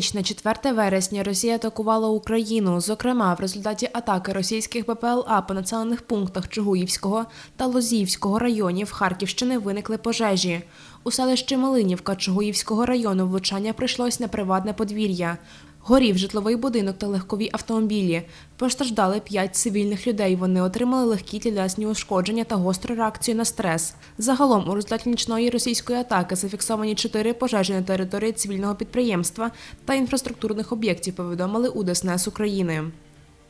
Ніч на 4 вересня Росія атакувала Україну. Зокрема, в результаті атаки російських БПЛА по населених пунктах Чугуївського та Лозівського районів Харківщини виникли пожежі. У селищі Малинівка Чугуївського району влучання прийшлось на приватне подвір'я. Горів житловий будинок та легкові автомобілі. Постраждали п'ять цивільних людей. Вони отримали легкі тілесні ушкодження та гостру реакцію на стрес. Загалом у результаті нічної російської атаки зафіксовані чотири пожежі на території цивільного підприємства та інфраструктурних об'єктів. Повідомили у ДСНС України.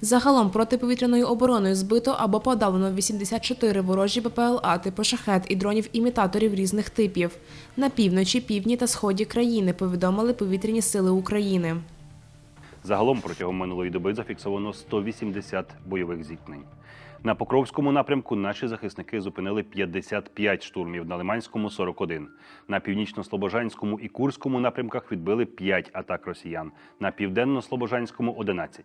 Загалом протиповітряною обороною збито або подавлено 84 ворожі БПЛА типу шахет і дронів-імітаторів різних типів. На півночі, півдні та сході країни повідомили повітряні сили України. Загалом протягом минулої доби зафіксовано 180 бойових зіткнень. На Покровському напрямку наші захисники зупинили 55 штурмів, на Лиманському 41. На північно-слобожанському і Курському напрямках відбили 5 атак росіян, на південно-слобожанському 11.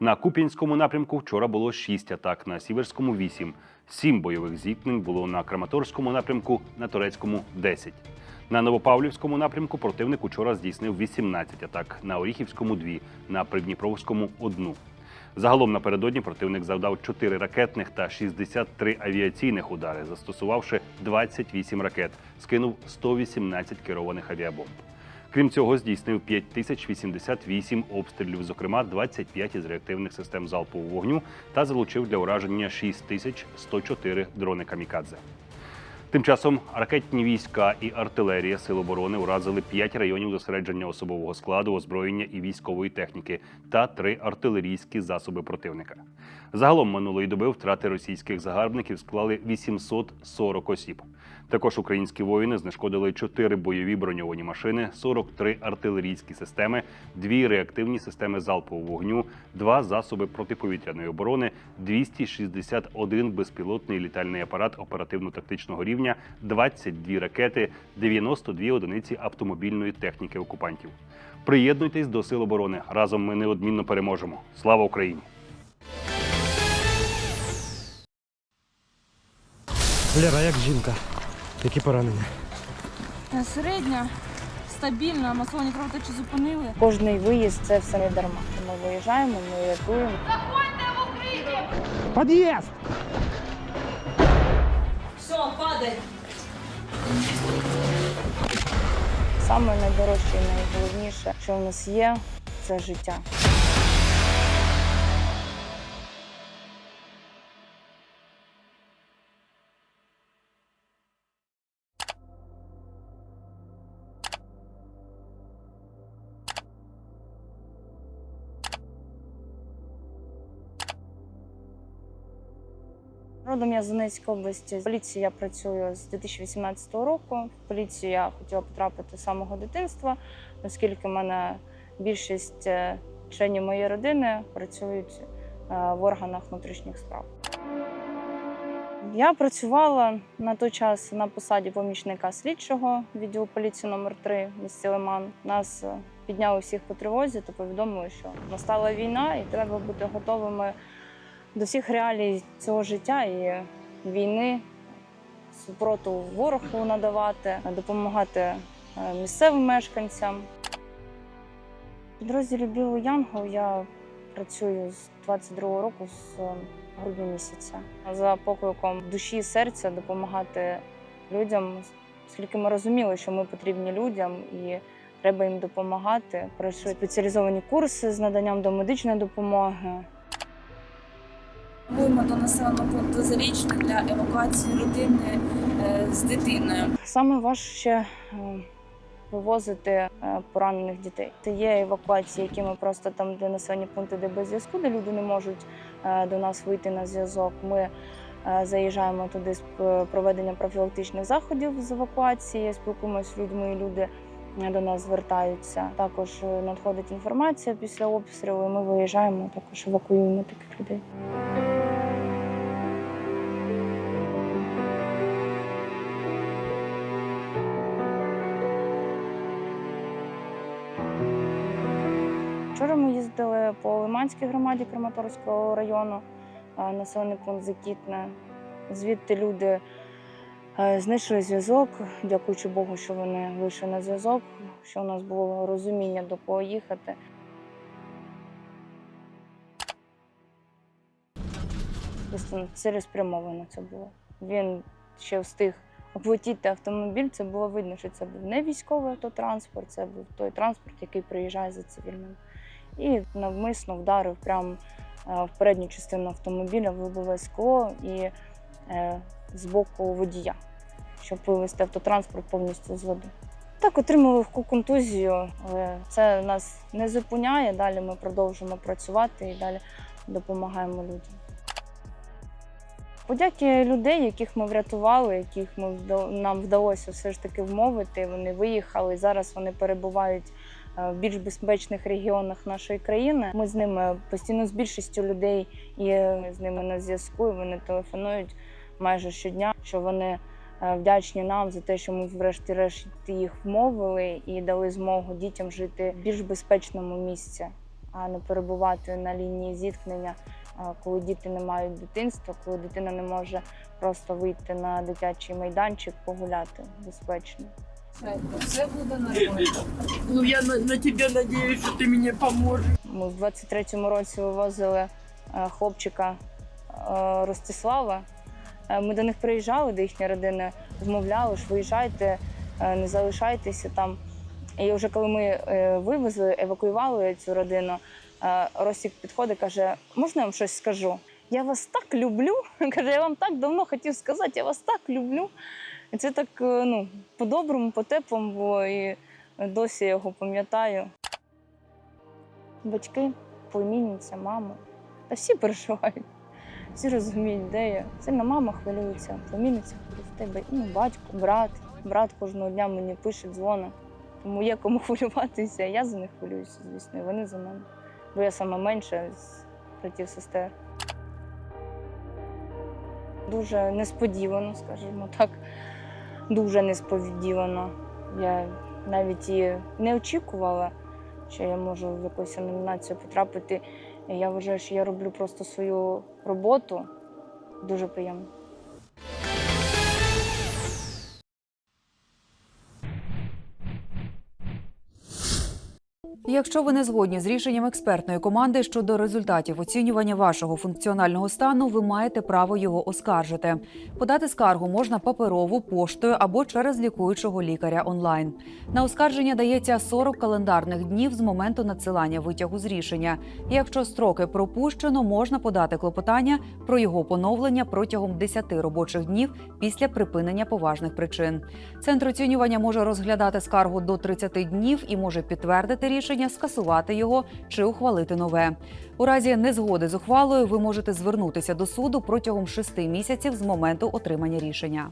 На Куп'янському напрямку вчора було 6 атак, на Сіверському 8. 7 бойових зіткнень було на Краматорському напрямку, на Турецькому 10. На Новопавлівському напрямку противник учора здійснив 18 атак, на Оріхівському 2, на Придніпровському 1. Загалом напередодні противник завдав 4 ракетних та 63 авіаційних удари, застосувавши 28 ракет, скинув 118 керованих авіабомб. Крім цього, здійснив 5088 обстрілів, зокрема 25 із реактивних систем залпового вогню, та залучив для ураження 6104 дрони камікадзе. Тим часом ракетні війська і артилерія Сил оборони уразили п'ять районів зосередження особового складу, озброєння і військової техніки та три артилерійські засоби противника. Загалом минулої доби втрати російських загарбників склали 840 осіб. Також українські воїни знешкодили 4 бойові броньовані машини, 43 артилерійські системи, 2 реактивні системи залпового вогню, 2 засоби протиповітряної оборони, 261 безпілотний літальний апарат оперативно-тактичного рівня, 22 ракети, 92 одиниці автомобільної техніки окупантів. Приєднуйтесь до сил оборони. Разом ми неодмінно переможемо. Слава Україні! Лера, як жінка? Які поранення? Е, Середня, стабільна, масовані кровотечі зупинили. Кожний виїзд це все не дарма. Ми виїжджаємо, ми рятуємо. Під'їзд! Саме найдорожче і найголовніше, що в нас є, це життя. Родом я з Донецької області. В поліції я працюю з 2018 року. В поліцію я хотіла потрапити з самого дитинства, оскільки в мене більшість е, членів моєї родини працюють е, в органах внутрішніх справ. Я працювала на той час на посаді помічника слідчого відділу поліції номер 3 в місті Лиман. Нас е, підняли всіх по тривозі та повідомили, що настала війна і треба бути готовими до всіх реалій цього життя і війни, супроту ворогу надавати, допомагати е, місцевим мешканцям. В підрозділі Білого Янгол я працюю з 22-го року, з е, грудня місяця. За покликом душі і серця допомагати людям, оскільки ми розуміли, що ми потрібні людям і треба їм допомагати. Пройшли спеціалізовані курси з наданням домедичної допомоги. Прямуємо до населеного пункту Зарічне для евакуації родини е, з дитиною. Саме важче е, вивозити е, поранених дітей. Це є евакуації, які ми просто там, де населені пункти, де без зв'язку, де люди не можуть до нас вийти на зв'язок. Ми заїжджаємо туди з п- проведенням профілактичних заходів з евакуації, спілкуємося з людьми, і люди до нас звертаються. Також е, надходить інформація після обстрілу. і Ми виїжджаємо, також евакуюємо таких людей. Вчора ми їздили по Лиманській громаді Краматорського району, е, населений пункт Закітне. Звідти люди Е, Знайшли зв'язок, дякуючи Богу, що вони вийшли на зв'язок, що у нас було розуміння до кого їхати. Цілеспрямовано це було. Він ще встиг облетіти автомобіль. Це було видно, що це був не військовий автотранспорт, це був той транспорт, який приїжджає за цивільним. І навмисно вдарив прямо е, в передню частину автомобіля, вибило скло і е, з боку водія, щоб вивести автотранспорт повністю з води. Так, отримали легку контузію, але це нас не зупиняє. Далі ми продовжуємо працювати і далі допомагаємо людям. Подяки людей, яких ми врятували, яких ми нам вдалося все ж таки вмовити. Вони виїхали. Зараз вони перебувають е, в більш безпечних регіонах нашої країни. Ми з ними постійно з більшістю людей і з ними на зв'язку. і Вони телефонують майже щодня, що вони е, вдячні нам за те, що ми врешті-решт їх вмовили і дали змогу дітям жити в більш безпечному місці, а не перебувати на лінії зіткнення коли діти не мають дитинства, коли дитина не може просто вийти на дитячий майданчик, погуляти безпечно. Все буде нормально. Ну, я на, на тебя надеюсь, что ты мне поможешь. Ми в 23-му році вивозили е, хлопчика е, Ростислава. Е, Ми до них приїжджали, до їхньої родини, вмовляли, що виїжджайте, е, не залишайтеся там. І вже коли ми е, вивезли, евакуювали цю родину, Ростік підходить, каже: можна я вам щось скажу? Я вас так люблю. Каже, я вам так давно хотів сказати, я вас так люблю. І це так ну, по-доброму, по-теплому було, і досі я його пам'ятаю. Батьки, племінниця, мама. Та всі переживають, всі розуміють, де я. Сильно мама хвилюється, племінниця хвилюється, тебе, ну, батько, брат. Брат кожного дня мені пише, дзвонить. Тому є кому хвилюватися. Я за них хвилююся, звісно, і вони за мене. Бо я сама менша з братів сестер. Дуже несподівано, скажімо так. Дуже несподівано. Я навіть і не очікувала, що я можу в якусь номінацію потрапити. Я вважаю, що я роблю просто свою роботу. Дуже приємно. Якщо ви не згодні з рішенням експертної команди щодо результатів оцінювання вашого функціонального стану, ви маєте право його оскаржити. Подати скаргу можна паперово, поштою або через лікуючого лікаря онлайн. На оскарження дається 40 календарних днів з моменту надсилання витягу з рішення. Якщо строки пропущено, можна подати клопотання про його поновлення протягом 10 робочих днів після припинення поважних причин. Центр оцінювання може розглядати скаргу до 30 днів і може підтвердити рішення, скасувати його чи ухвалити нове. У разі незгоди з ухвалою ви можете звернутися до суду протягом 6 місяців з моменту отримання рішення.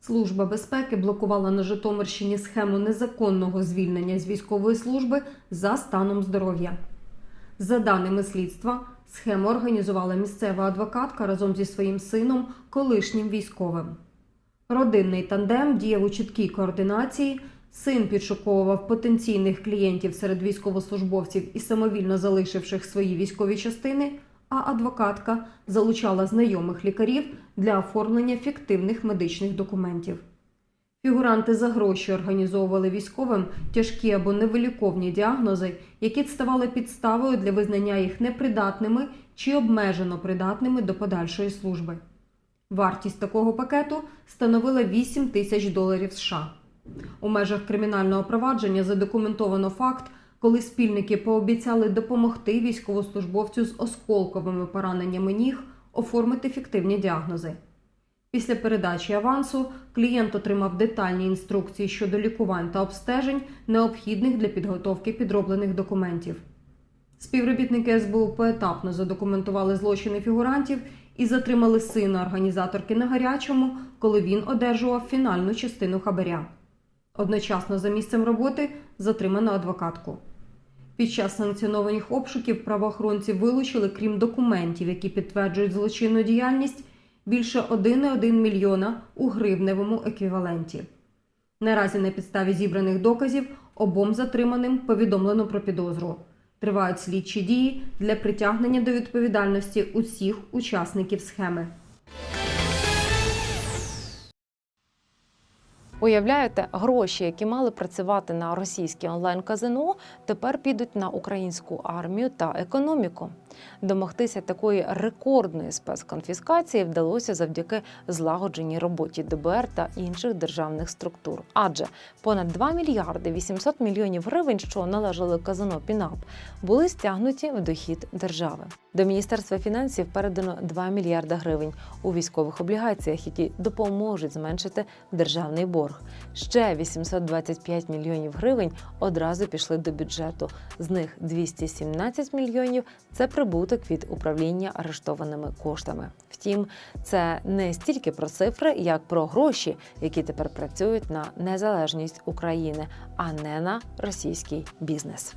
Служба безпеки блокувала на Житомирщині схему незаконного звільнення з військової служби за станом здоров'я. За даними слідства, схему організувала місцева адвокатка разом зі своїм сином, колишнім військовим. Родинний тандем діяв у чіткій координації. Син підшуковував потенційних клієнтів серед військовослужбовців і самовільно залишивших свої військові частини, а адвокатка залучала знайомих лікарів для оформлення фіктивних медичних документів. Фігуранти за гроші організовували військовим тяжкі або невиліковні діагнози, які ставали підставою для визнання їх непридатними чи обмежено придатними до подальшої служби. Вартість такого пакету становила 8 тисяч доларів США. У межах кримінального провадження задокументовано факт, коли спільники пообіцяли допомогти військовослужбовцю з осколковими пораненнями ніг оформити фіктивні діагнози. Після передачі авансу клієнт отримав детальні інструкції щодо лікувань та обстежень, необхідних для підготовки підроблених документів. Співробітники СБУ поетапно задокументували злочини фігурантів і затримали сина організаторки на гарячому, коли він одержував фінальну частину хабаря. Одночасно за місцем роботи затримано адвокатку. Під час санкціонованих обшуків правоохоронці вилучили, крім документів, які підтверджують злочинну діяльність, більше 1,1 мільйона у гривневому еквіваленті. Наразі на підставі зібраних доказів обом затриманим повідомлено про підозру. Тривають слідчі дії для притягнення до відповідальності усіх учасників схеми. Уявляєте, гроші, які мали працювати на російське онлайн-казино, тепер підуть на українську армію та економіку. Домогтися такої рекордної спецконфіскації вдалося завдяки злагодженій роботі ДБР та інших державних структур. Адже понад 2 мільярди 800 мільйонів гривень, що належали казино Пінап, були стягнуті в дохід держави. До міністерства фінансів передано 2 мільярда гривень у військових облігаціях, які допоможуть зменшити державний борг. Ще 825 мільйонів гривень одразу пішли до бюджету. З них 217 мільйонів це прибуток від управління арештованими коштами. Втім, це не стільки про цифри, як про гроші, які тепер працюють на незалежність України, а не на російський бізнес.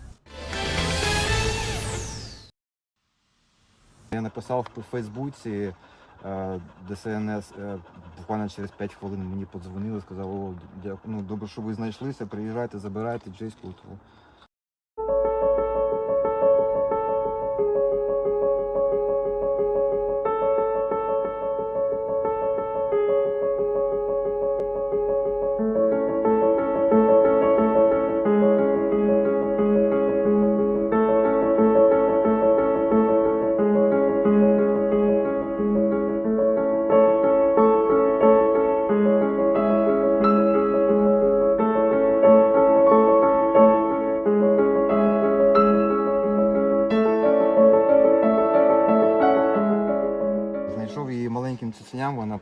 Я написав у Фейсбуці е, ДСНС, е, буквально через 5 хвилин мені подзвонили, сказали, о, дякую, ну, добре, що ви знайшлися, приїжджайте, забирайте джейську.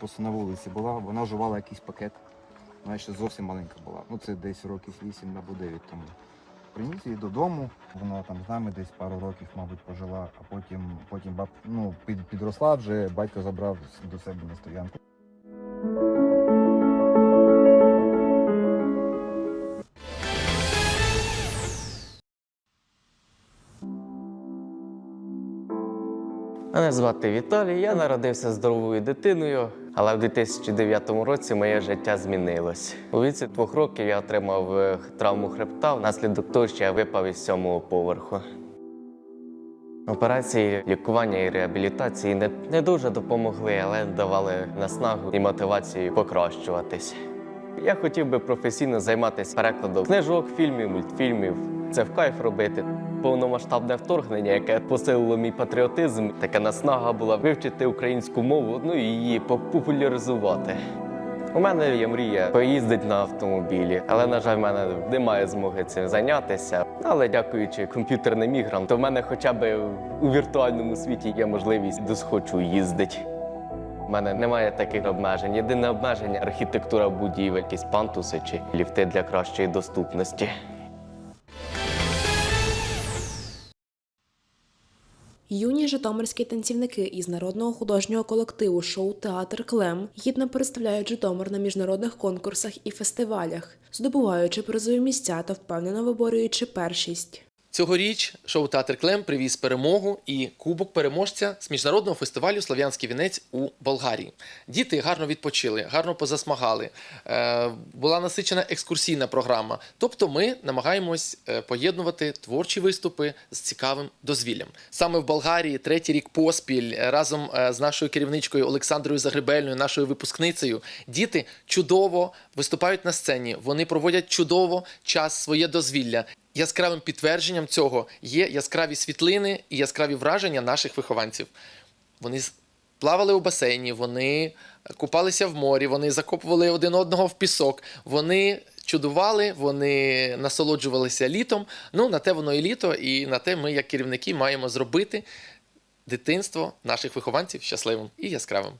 Просто на вулиці була, вона жувала якийсь пакет. Вона ще зовсім маленька була. Ну це десь років 8 або 9 тому. Приніс її додому, вона там з нами десь пару років, мабуть, пожила, а потім, потім баб, ну, під, підросла вже, батько забрав до себе на стоянку. Мене звати Віталій, я народився здоровою дитиною, але в 2009 році моє життя змінилось. У віці двох років я отримав е, травму хребта, внаслідок того, що я випав із сьомого поверху. Операції лікування і реабілітації не, не дуже допомогли, але давали наснагу і мотивацію покращуватись. Я хотів би професійно займатися перекладом книжок, фільмів, мультфільмів. Це в кайф робити. Повномасштабне вторгнення, яке посилило мій патріотизм, така наснага була вивчити українську мову, ну і її популяризувати. У мене є мрія поїздити на автомобілі, але на жаль, в мене немає змоги цим зайнятися. Але дякуючи комп'ютерним іграм, то в мене хоча б у віртуальному світі є можливість досхочу їздити. У мене немає таких обмежень. Єдине обмеження архітектура будівель, якісь пантуси чи ліфти для кращої доступності. Юні житомирські танцівники із народного художнього колективу шоу Театр Клем гідно представляють Житомир на міжнародних конкурсах і фестивалях, здобуваючи призові місця та впевнено виборюючи першість. Цьогоріч шоу Театр Клем привіз перемогу і кубок переможця з міжнародного фестивалю Слов'янський вінець у Болгарії. Діти гарно відпочили, гарно позасмагали. Е, була насичена екскурсійна програма. Тобто, ми намагаємось е, поєднувати творчі виступи з цікавим дозвіллям. Саме в Болгарії третій рік поспіль е, разом з нашою керівничкою Олександрою Загребельною, нашою випускницею, діти чудово виступають на сцені. Вони проводять чудово час своє дозвілля. Яскравим підтвердженням цього є яскраві світлини і яскраві враження наших вихованців. Вони плавали у басейні, вони купалися в морі, вони закопували один одного в пісок, вони чудували, вони насолоджувалися літом. Ну, на те воно і літо, і на те ми, як керівники, маємо зробити дитинство наших вихованців щасливим і яскравим.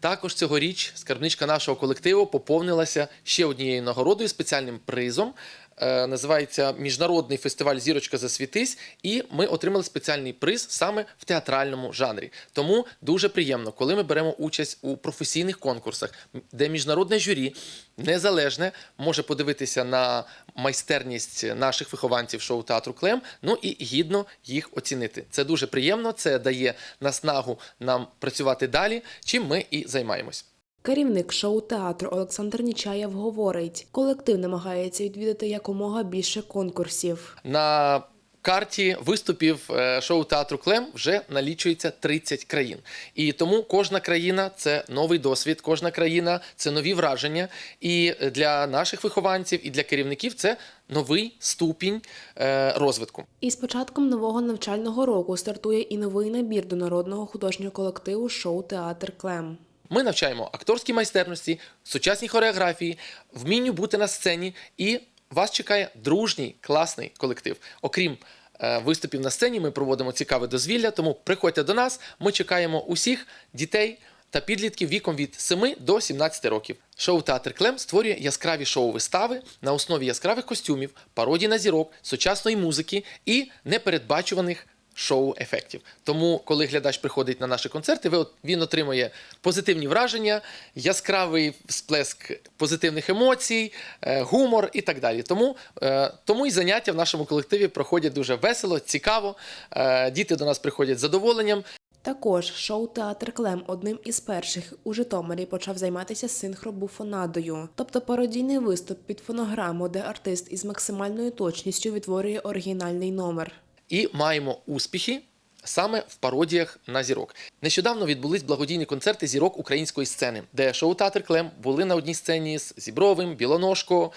Також цьогоріч скарбничка нашого колективу поповнилася ще однією нагородою, спеціальним призом. Е, Називається Міжнародний фестиваль Зірочка засвітись, і ми отримали спеціальний приз саме в театральному жанрі. Тому дуже приємно, коли ми беремо участь у професійних конкурсах, де міжнародне журі незалежне може подивитися на майстерність наших вихованців шоу театру Клем, ну і гідно їх оцінити. Це дуже приємно, це дає наснагу нам працювати далі, чим ми і займаємось. Керівник шоу театру Олександр Нічаєв говорить, колектив намагається відвідати якомога більше конкурсів. На карті виступів е, шоу театру Клем вже налічується 30 країн. І тому кожна країна це новий досвід, кожна країна це нові враження. І для наших вихованців, і для керівників це новий ступінь е, розвитку. І з початком нового навчального року стартує і новий набір до народного художнього колективу шоу Театр Клем. Ми навчаємо акторській майстерності, сучасній хореографії, вмінню бути на сцені, і вас чекає дружній, класний колектив. Окрім е, виступів на сцені, ми проводимо цікаве дозвілля, тому приходьте до нас. Ми чекаємо усіх дітей та підлітків віком від 7 до 17 років. Шоу Театр Клем створює яскраві шоу-вистави на основі яскравих костюмів, пародій на зірок, сучасної музики і непередбачуваних шоу-ефектів. Тому, коли глядач приходить на наші концерти, ви він отримує позитивні враження, яскравий сплеск позитивних емоцій, е, гумор і так далі. Тому, е, тому і заняття в нашому колективі проходять дуже весело, цікаво. Е, Діти до нас приходять з задоволенням. Також шоу Театр Клем одним із перших у Житомирі почав займатися синхробуфонадою, тобто пародійний виступ під фонограму, де артист із максимальною точністю відтворює оригінальний номер. І маємо успіхи саме в пародіях на зірок. Нещодавно відбулись благодійні концерти зірок української сцени, де шоу Театр Клем були на одній сцені з Зібровим, Білоножко.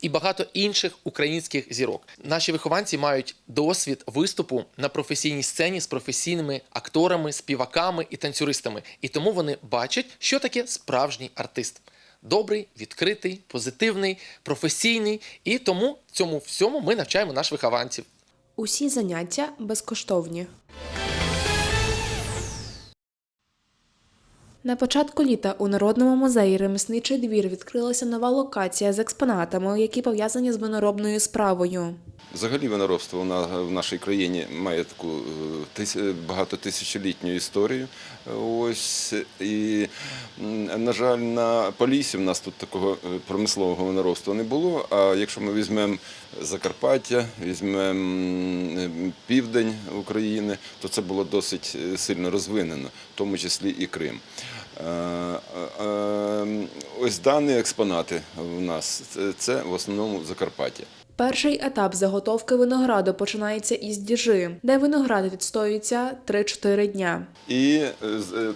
І багато інших українських зірок. Наші вихованці мають досвід виступу на професійній сцені з професійними акторами, співаками і танцюристами. І тому вони бачать, що таке справжній артист. Добрий, відкритий, позитивний, професійний. І тому цьому всьому ми навчаємо наших вихованців. Усі заняття безкоштовні. На початку літа у Народному музеї ремісничий двір відкрилася нова локація з експонатами, які пов'язані з виноробною справою. Взагалі виноробство в нашій країні має таку е, тис- багатотисячолітню історію. Ось і на жаль, на Поліссі в нас тут такого е, промислового виноробства не було. А якщо ми візьмемо Закарпаття, візьмемо південь України, то це було досить е, сильно розвинено, в тому числі і Крим. Е, е, е, Ось дані експонати в нас це- в основному Закарпаття. Перший етап заготовки винограду починається із діжи, де виноград відстоюється 3-4 дня. і е,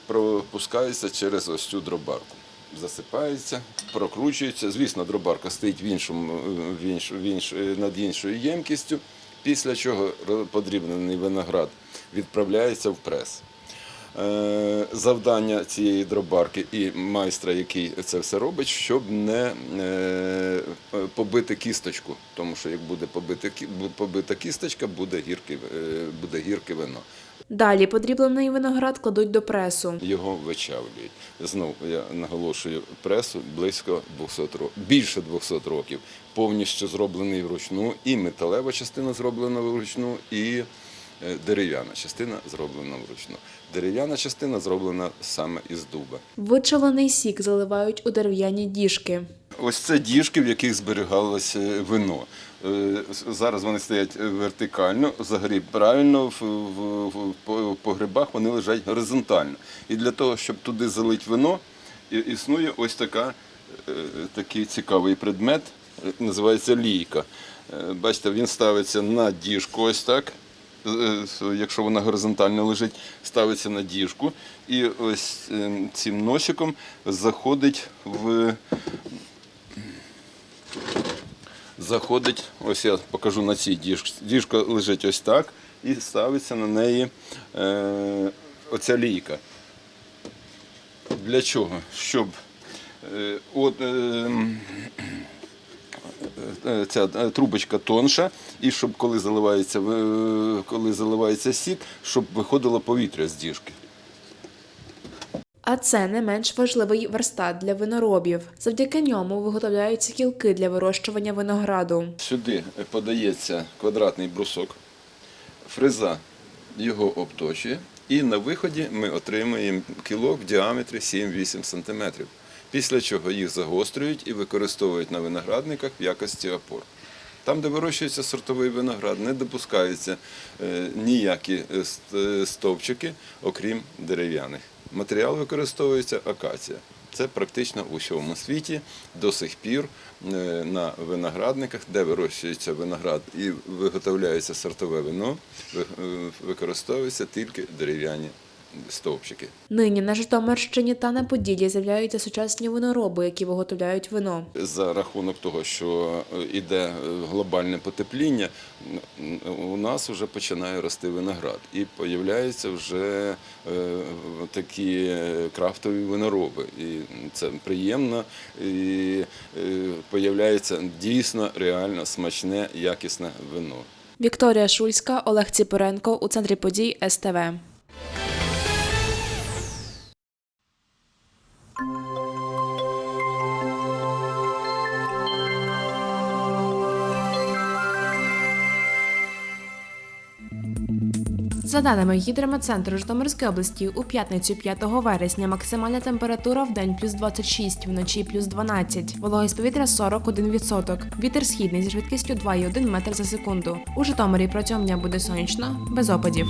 пропускається через ось цю дробарку. Засипається, прокручується. Звісно, дробарка стоїть в іншому, в інш, в інш, над іншою ємкістю, після чого подрібнений виноград відправляється в прес. Е, Завдання цієї дробарки і майстра, який це все робить, щоб не е, побити кісточку. Тому що як буде побити, побита кісточка, буде гірке, буде гірке вино. Далі подріблений виноград кладуть до пресу. його вичавлюють. Знову я наголошую пресу близько 200 років, більше 200 років. Повністю зроблений вручну, і металева частина зроблена вручну, і дерев'яна частина зроблена вручну. Дерев'яна частина зроблена саме із дуба. Вичавлений сік заливають у дерев'яні діжки. Ось це діжки, в яких зберігалося вино. Е, Зараз вони стоять вертикально, взагалі правильно, в, в, в по- погребах вони лежать горизонтально. І для того, щоб туди залити вино, існує ось така, е, такий цікавий предмет, е, називається лійка. Е, Бачите, він ставиться на діжку, ось так. Е, Якщо вона горизонтально лежить, ставиться на діжку, і ось е, цим носиком заходить в заходить, ось я покажу на цій діжці. Діжка лежить ось так і ставиться на неї е, оця лійка. Для чого? Щоб е, от, е, е, ця е, трубочка тонша, і щоб коли заливається, е, коли заливається сік, щоб виходило повітря з діжки. А це не менш важливий верстат для виноробів. Завдяки ньому виготовляються кілки для вирощування винограду. Сюди подається квадратний брусок, фреза його обточує, і на виході ми отримуємо кілок в діаметрі 7-8 см. Після чого їх загострюють і використовують на виноградниках в якості опор. Там, де вирощується сортовий виноград, не допускаються е, ніякі е, е, стовпчики, окрім дерев'яних. Матеріал використовується акація. Це практично у всьому світі до сих пір на виноградниках, де вирощується виноград і виготовляється сортове вино, ви- використовуються тільки дерев'яні стовпчики. Нині на Житомирщині та на Поділлі з'являються сучасні винороби, які виготовляють вино. За рахунок того, що йде глобальне потепління, у нас вже починає рости виноград. І появляються вже е, такі крафтові винороби. І це приємно. І е, появляється дійсно реально смачне, якісне вино. Вікторія Шульська, Олег Ціпоренко у центрі подій СТВ. За даними гідрометцентру Житомирської області, у п'ятницю 5 вересня максимальна температура в день плюс 26, вночі плюс 12. Вологість повітря 41%. Вітер східний зі швидкістю 2,1 метр за секунду. У Житомирі протягом дня буде сонячно, без опадів.